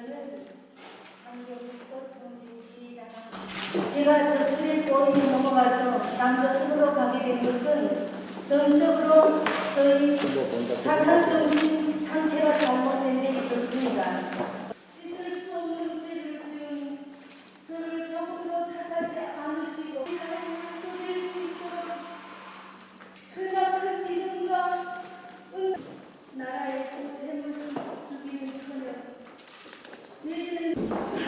는 강교부터 정진시라가 제가 저쪽에 보이게 넘어가서 남조선으로 가게 된 것은 전적으로 저희 사상정신 상태가 잘못된 데 있었습니다.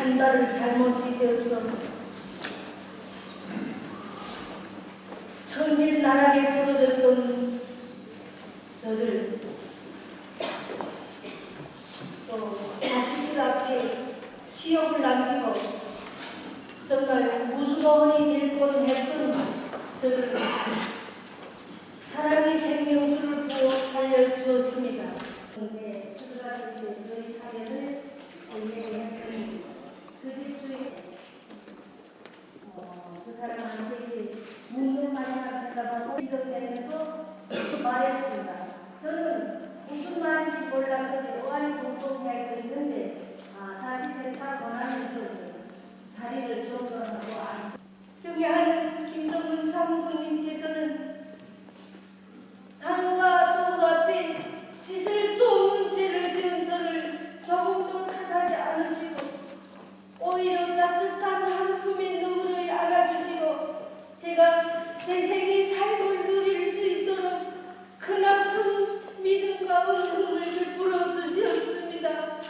한 발을 잘못 디뎌서 천진나락에 부러졌던 저를 또 자식들 앞에 시험을 남기고 정말 무수거원이 될 뻔 했던 저를 사랑의 생명수를 부어 살려주었습니다. 이제 들어가게 된 저희 사연을 올리겠습니다. 그 집주인 어, 그 사람한테 이제 묻는 말이나 대답하고 이적되면서 말했습니다. 저는 무슨 말인지 몰라서 어안이 공통해야 있는데 아, 다시 재차 권하면서 자리를 조정하고 안. 경애하는 김정은 장군님께서는 당과 조국 앞에 씻을 수 없는 죄를 지은 저를 조금도 탓하지 않으시고 오히려 따뜻한 한 품에 누그러이 안아주시고 제가 제 세계 삶을 누릴 수 있도록 크나큰 믿음과 은총을 베풀어 주셨습니다.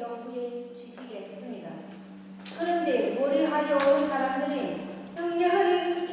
연구에 주시겠습니다. 그런데 머리하려 온 사람들이 응애하는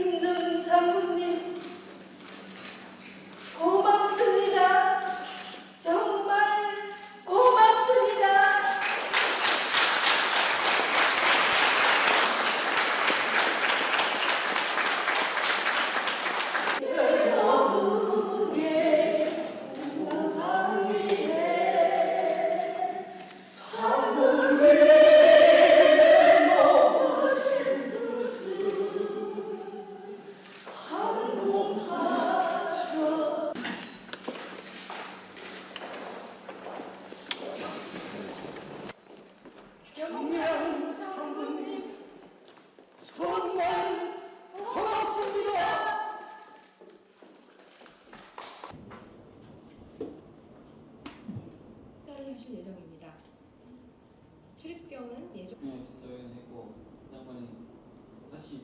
하실 예정입니다. 출입경은 예정. 네, 신도연이고 양반이 다시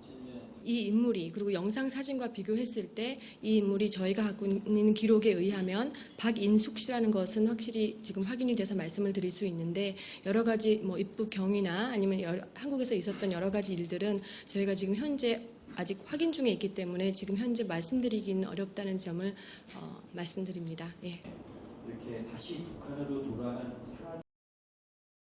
붙이면 이 인물이 그리고 영상 사진과 비교했을 때 이 인물이 저희가 갖고 있는 기록에 의하면 박인숙 씨라는 것은 확실히 지금 확인이 돼서 말씀을 드릴 수 있는데 여러 가지 뭐 입국 경위나 아니면 여러- 한국에서 있었던 여러 가지 일들은 저희가 지금 현재 아직 확인 중에 있기 때문에 지금 현재 말씀드리기는 어렵다는 점을 어, 말씀드립니다. 예. 이렇게 다시 북한으로 돌아간